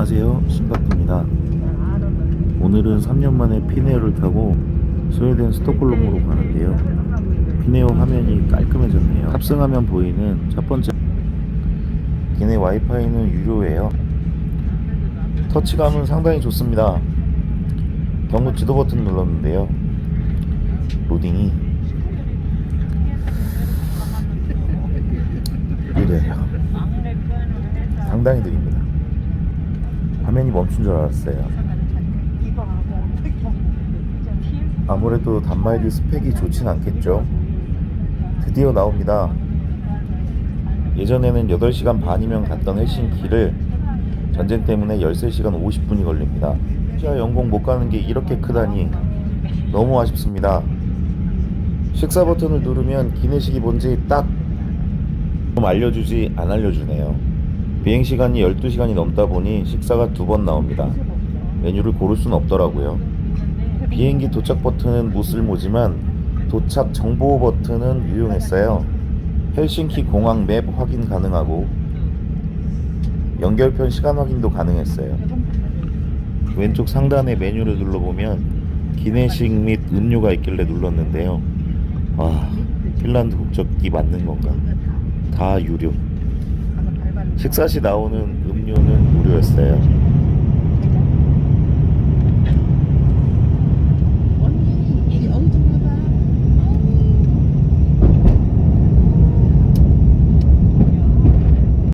안녕하세요. 신박입니다. 오늘은 3년 만에 피네오를 타고 스웨덴 스톡홀름으로 가는데요. 피네오 화면이 깔끔해졌네요. 탑승하면 보이는 첫 번째 기내 와이파이는 유료예요. 터치감은 상당히 좋습니다. 경고 지도 버튼 눌렀는데요. 로딩이. 느려요. 상당히 느립니다 화면이 멈춘 줄 알았어요. 아무래도 단말기 스펙이 좋진 않겠죠? 드디어 나옵니다. 예전에는 8시간 반이면 갔던 헬싱키를 전쟁 때문에 13시간 50분이 걸립니다. 시아 영공 못 가는 게 이렇게 크다니 너무 아쉽습니다. 식사 버튼을 누르면 기내식이 뭔지 딱 좀 알려주지 안 알려주네요 비행시간이 12시간이 넘다 보니 식사가 두 번 나옵니다. 메뉴를 고를 수는 없더라고요. 비행기 도착 버튼은 무쓸모지만 도착 정보 버튼은 유용했어요. 헬싱키 공항 맵 확인 가능하고 연결편 시간 확인도 가능했어요. 왼쪽 상단의 메뉴를 눌러보면 기내식 및 음료가 있길래 눌렀는데요. 와 핀란드 국적이 맞는 건가? 다 유료 식사 시 나오는 음료는 무료였어요